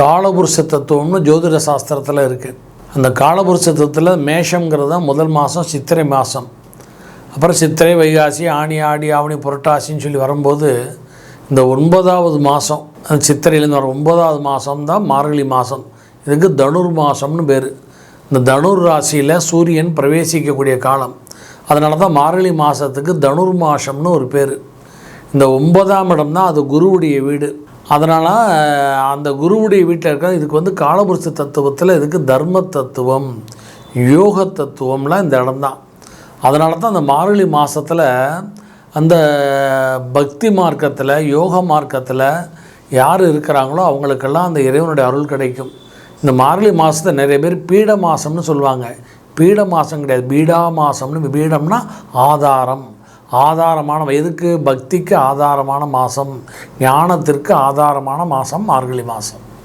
காலபுருஷ தத்துவம்னு ஜோதிட சாஸ்திரத்தில் இருக்குது அந்த காலபுருஷ தத்துவத்தில் மேஷங்கிறது தான் முதல் மாதம் சித்திரை மாதம் அப்புறம் சித்திரை வைகாசி ஆணி ஆடி ஆவணி புரட்டாசின்னு சொல்லி வரும்போது இந்த ஒன்பதாவது மாதம் அந்த சித்திரையிலேருந்து வர ஒன்பதாவது மாதம் தான் மார்கழி மாதம் இதுக்கு தனுர் மாதம்னு பேர். இந்த தனுர் ராசியில் சூரியன் பிரவேசிக்கக்கூடிய காலம். அதனால தான் மார்கழி மாதத்துக்கு தனுர் மாதம்னு ஒரு பேர். இந்த ஒன்பதாம் இடம் தான் அது குருவுடைய வீடு. அதனால் அந்த குருவுடைய வீட்டில் இருக்க இதுக்கு வந்து காலபுருஷ தத்துவத்தில் இதுக்கு தர்ம தத்துவம் யோக தத்துவம்லாம் இந்த இடம்தான். அதனால தான் அந்த மார்கழி மாதத்தில் அந்த பக்தி மார்க்கத்தில் யோக மார்க்கத்தில் யார் இருக்கிறாங்களோ அவங்களுக்கெல்லாம் அந்த இறைவனுடைய அருள் கிடைக்கும். இந்த மார்கழி மாதத்தை நிறைய பேர் பீட மாதம்னு சொல்லுவாங்க. பீட மாதம் கிடையாது பீடா மாதம்னு பீடம்னா ஆதாரம். ஆதாரமான எதுக்கு பக்திக்கு ஆதாரமான மாதம் ஞானத்திற்கு ஆதாரமான மாதம் மார்கழி மாதம்